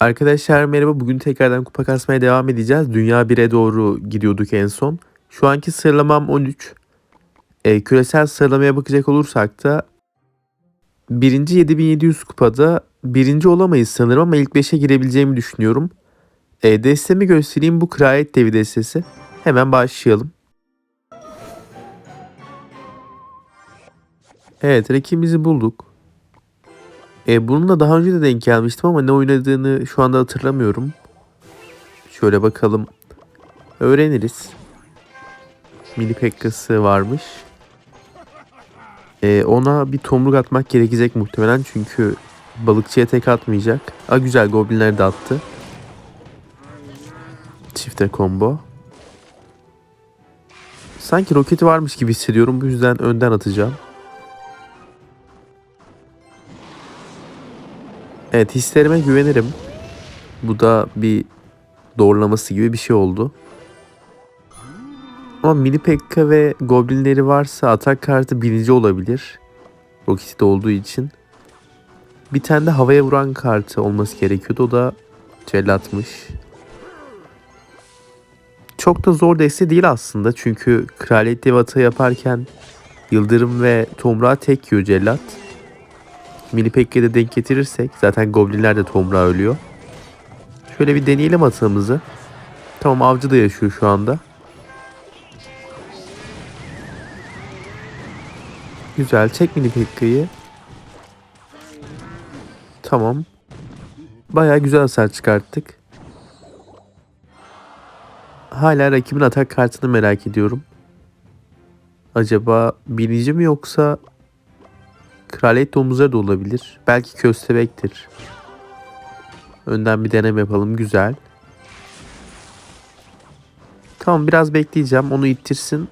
Arkadaşlar merhaba. Bugün tekrardan kupa kasmaya devam edeceğiz. Dünya 1'e doğru gidiyorduk en son. Şu anki sıralamam 13. E, küresel sıralamaya bakacak olursak da birinci 7700 kupada birinci olamayız sanırım ama ilk 5'e girebileceğimi düşünüyorum. E, destemi göstereyim. Bu Kraliyet Devi destesi. Hemen başlayalım. Evet rakibimizi bulduk. E, bununla daha önce de denk gelmiştim ama ne oynadığını şu anda hatırlamıyorum. Şöyle bakalım. Öğreniriz. Mini Pekka'sı varmış. E, ona bir tomruk atmak gerekecek muhtemelen çünkü balıkçıya tek atmayacak. A güzel goblinler de attı. Çifte combo. Sanki roketi varmış gibi hissediyorum. Bu yüzden önden atacağım. Evet hislerime güvenirim. Bu da bir doğrulaması gibi bir şey oldu. Ama mini Pekka ve Goblinleri varsa atak kartı birinci olabilir. Roketi de olduğu için. Bir tane de havaya vuran kartı olması gerekiyordu. O da cellatmış. Çok da zor deste değil aslında. Çünkü Kraliyet Dev atağı yaparken Yıldırım ve Tomrağı tek yiyor cellat. Mini Pekka'da denk getirirsek zaten Goblinler de Tomrağı ölüyor. Şöyle bir deneyelim atağımızı. Tamam avcı da yaşıyor şu anda. Güzel çek Mini Pekka'yı. Tamam. Baya güzel hasar çıkarttık. Hala rakibin atak kartını merak ediyorum. Acaba birinci mi yoksa Kraliyet domuzları da olabilir. Belki köstebektir. Önden bir deneme yapalım. Güzel. Tamam biraz bekleyeceğim. Onu ittirsin.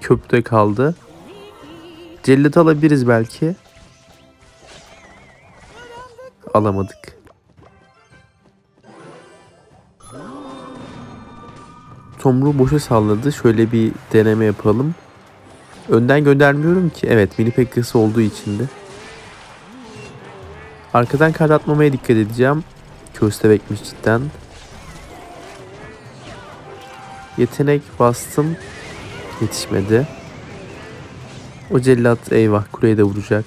Köprüde kaldı. Cellat alabiliriz belki. Alamadık. Tomruğu boşa salladı. Şöyle bir deneme yapalım. Önden göndermiyorum ki. Evet mini pekkası olduğu için de. Arkadan kart atmamaya dikkat edeceğim. Köstebekmiş cidden. Yetenek bastım. Yetişmedi. O cellat eyvah kuleye de vuracak.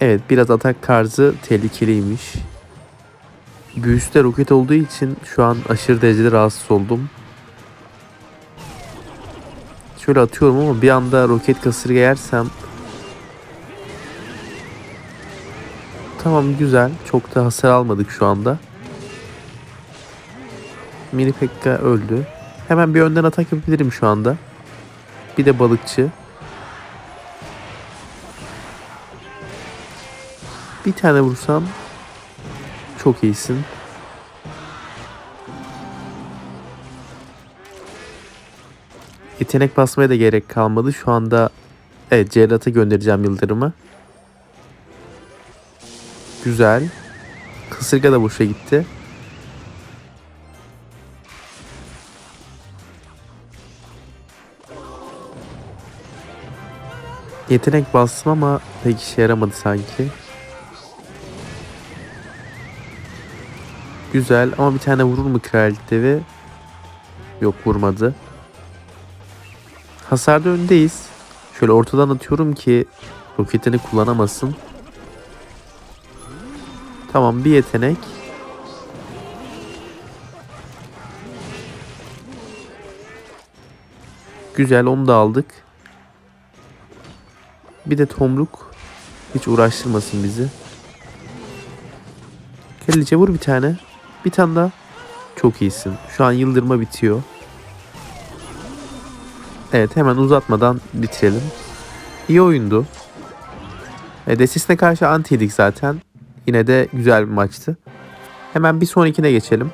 Evet biraz atak tarzı tehlikeliymiş. De roket olduğu için şu an aşırı derecede rahatsız oldum. Şöyle atıyorum ama bir anda roket kasırga yersem Tamam güzel. Çok da hasar almadık şu anda. Mini Pekka öldü. Hemen bir önden atak yapabilirim şu anda. Bir de balıkçı. Bir tane vursam çok iyisin. Yetenek basmaya da gerek kalmadı. Şu anda evet Celat'a göndereceğim Yıldırım'ı. Güzel. Kısırga da boşa gitti. Yetenek bastım ama pek işe yaramadı sanki. Güzel ama bir tane vurur mu kraliyet devi? Yok vurmadı. Hasarda öndeyiz. Şöyle ortadan atıyorum ki roketini kullanamasın. Tamam bir yetenek. Güzel onu da aldık. Bir de tomruk. Hiç uğraştırmasın bizi. Kellice vur bir tane. Bir tane daha. Çok iyisin. Şu an yıldırma bitiyor. Evet hemen uzatmadan bitirelim. İyi oyundu. E, Desis'ne karşı antiydik zaten. Yine de güzel bir maçtı. Hemen bir sonrakine geçelim.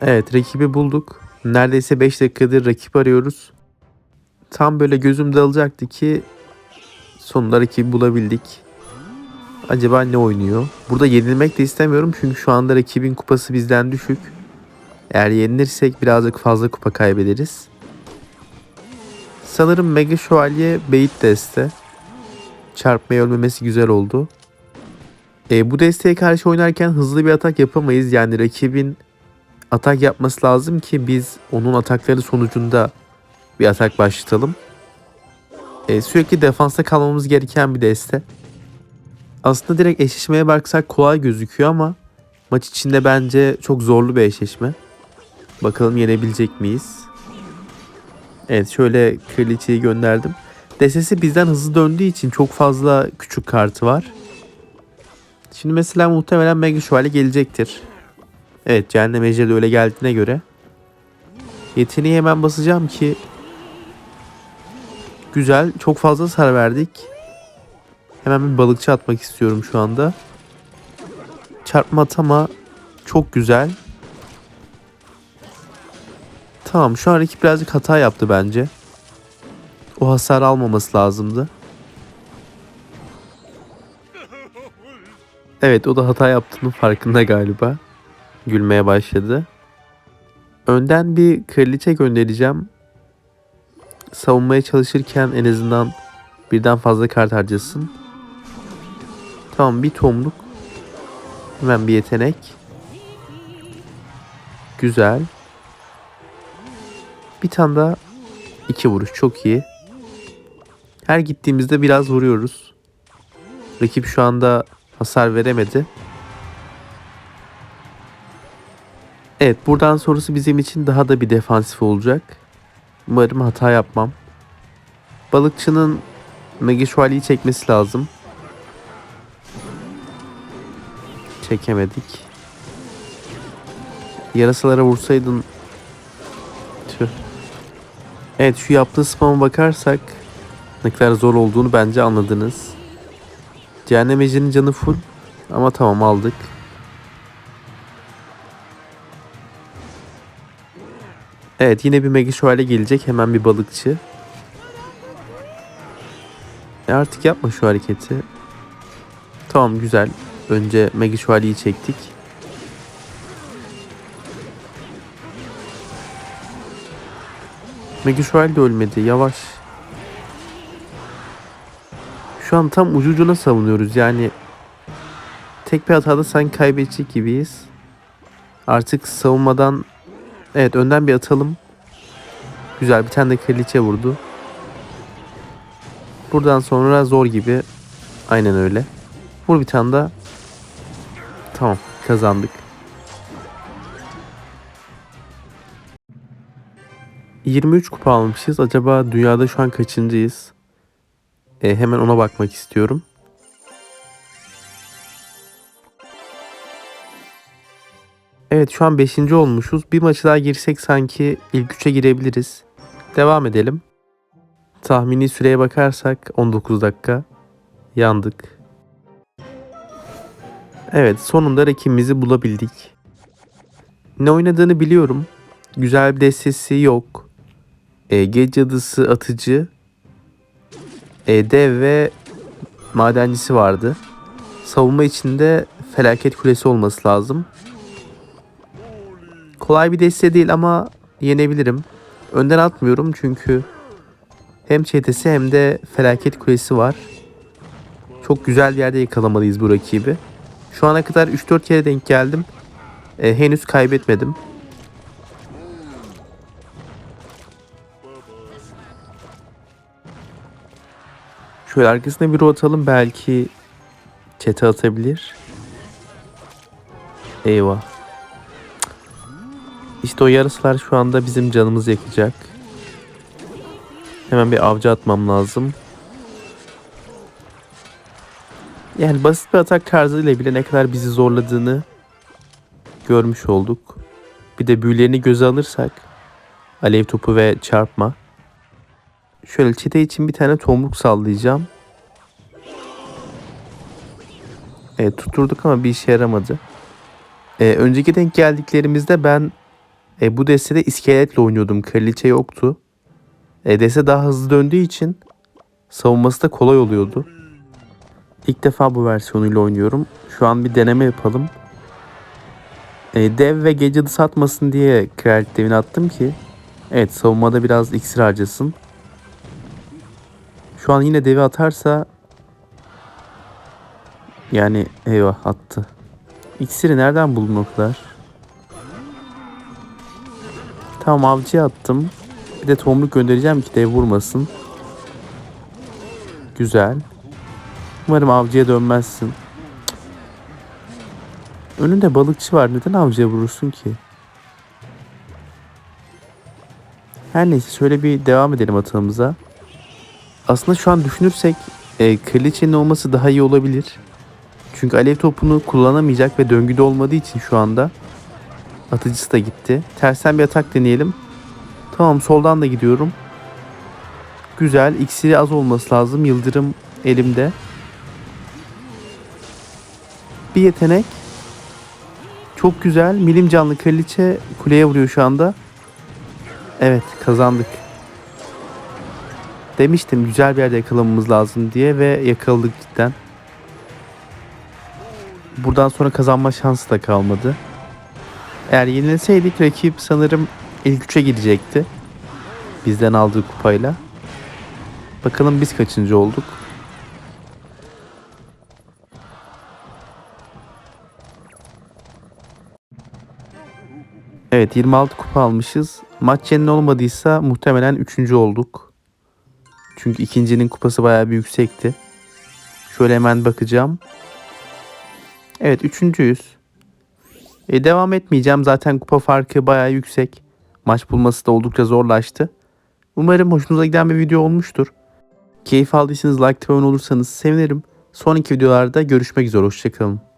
Evet rakibi bulduk. Neredeyse 5 dakikadır rakip arıyoruz. Tam böyle gözüm dalacaktı ki sonunda rakibi bulabildik. Acaba ne oynuyor? Burada yenilmek de istemiyorum çünkü şu anda rakibin kupası bizden düşük. Eğer yenilirsek birazcık fazla kupa kaybederiz. Sanırım Mega Şövalye Beyit Deste. çarpmaya ölmemesi güzel oldu. E, bu desteğe karşı oynarken hızlı bir atak yapamayız. Yani rakibin atak yapması lazım ki biz onun atakları sonucunda bir atak başlatalım. E, sürekli defansta kalmamız gereken bir deste. Aslında direkt eşleşmeye baksak kolay gözüküyor ama maç içinde bence çok zorlu bir eşleşme. Bakalım yenebilecek miyiz? Evet şöyle kraliçeyi gönderdim. Destesi bizden hızlı döndüğü için çok fazla küçük kartı var. Şimdi mesela muhtemelen Mega Şövalye gelecektir. Evet Cehennem Ejderi de öyle geldiğine göre. Yeteneği hemen basacağım ki Güzel. Çok fazla sar verdik. Hemen bir balıkçı atmak istiyorum şu anda. Çarpma atama çok güzel. Tamam şu an rakip birazcık hata yaptı bence. O hasar almaması lazımdı. Evet o da hata yaptığının farkında galiba. Gülmeye başladı. Önden bir kraliçe göndereceğim. Savunmaya çalışırken en azından birden fazla kart harcasın. Tamam bir tomluk. Hemen bir yetenek. Güzel. Bir tane daha iki vuruş çok iyi. Her gittiğimizde biraz vuruyoruz. Rakip şu anda hasar veremedi. Evet buradan sonrası bizim için daha da bir defansif olacak. Umarım hata yapmam. Balıkçının Mega Şövalye'yi çekmesi lazım. Çekemedik. Yarasalara vursaydın. Evet şu yaptığı spam'a bakarsak ne kadar zor olduğunu bence anladınız. Cehennem Ejder'in canı full ama tamam aldık. Evet yine bir Mega Şövalye gelecek. Hemen bir balıkçı. E artık yapma şu hareketi. Tamam güzel. Önce Mega Şövalye'yi çektik. Şövalye de ölmedi. Yavaş. Şu an tam ucu ucuna savunuyoruz. Yani tek bir hatada sanki kaybedecek gibiyiz. Artık savunmadan Evet önden bir atalım. Güzel bir tane de kraliçe vurdu. Buradan sonra zor gibi. Aynen öyle. Vur bir tane daha. Tamam kazandık. ...23 kupa almışız. Acaba dünyada şu an kaçıncıyız? E, hemen ona bakmak istiyorum. Evet şu an 5. olmuşuz. Bir maçı daha girsek sanki ilk 3'e girebiliriz. Devam edelim. Tahmini süreye bakarsak 19 dakika. Yandık. Evet sonunda rakibimizi bulabildik. Ne oynadığını biliyorum. Güzel bir destesi yok. E, gece cadısı atıcı. E, dev ve madencisi vardı. Savunma içinde felaket kulesi olması lazım. Kolay bir deste değil ama yenebilirim. Önden atmıyorum çünkü hem çetesi hem de felaket kulesi var. Çok güzel bir yerde yakalamalıyız bu rakibi. Şu ana kadar 3-4 kere denk geldim. E, henüz kaybetmedim. Şöyle arkasına bir atalım belki çete atabilir. Eyvah. İşte o yarıslar şu anda bizim canımız yakacak. Hemen bir avcı atmam lazım. Yani basit bir atak tarzıyla bile ne kadar bizi zorladığını görmüş olduk. Bir de büyülerini göze alırsak alev topu ve çarpma. Şöyle çete için bir tane tomruk sallayacağım. Evet tutturduk ama bir işe yaramadı. Ee, önceki denk geldiklerimizde ben e, bu destede iskeletle oynuyordum. Kraliçe yoktu. E, deste daha hızlı döndüğü için savunması da kolay oluyordu. İlk defa bu versiyonuyla oynuyorum. Şu an bir deneme yapalım. E, dev ve gece satmasın diye kraliyet devini attım ki evet savunmada biraz iksir harcasın. Şu an yine devi atarsa Yani eyvah attı. İksiri nereden buldun o kadar? Tamam avcıya attım. Bir de tomruk göndereceğim ki dev vurmasın. Güzel. Umarım avcıya dönmezsin. Önünde balıkçı var. Neden avcıya vurursun ki? Her neyse şöyle bir devam edelim atağımıza. Aslında şu an düşünürsek e, kraliçenin olması daha iyi olabilir. Çünkü alev topunu kullanamayacak ve döngüde olmadığı için şu anda atıcısı da gitti. Tersten bir atak deneyelim. Tamam soldan da gidiyorum. Güzel. İksiri az olması lazım. Yıldırım elimde. Bir yetenek. Çok güzel. Milim canlı kraliçe kuleye vuruyor şu anda. Evet kazandık. Demiştim güzel bir yerde yakalamamız lazım diye ve yakaladık cidden. Buradan sonra kazanma şansı da kalmadı. Eğer yenilseydik rakip sanırım ilk üçe gidecekti. Bizden aldığı kupayla. Bakalım biz kaçıncı olduk. Evet 26 kupa almışız. Maç yenil olmadıysa muhtemelen 3. olduk. Çünkü ikincinin kupası bayağı bir yüksekti. Şöyle hemen bakacağım. Evet üçüncüyüz. E, devam etmeyeceğim. Zaten kupa farkı bayağı yüksek. Maç bulması da oldukça zorlaştı. Umarım hoşunuza giden bir video olmuştur. Keyif aldıysanız like ve olursanız sevinirim. Sonraki videolarda görüşmek üzere. Hoşçakalın.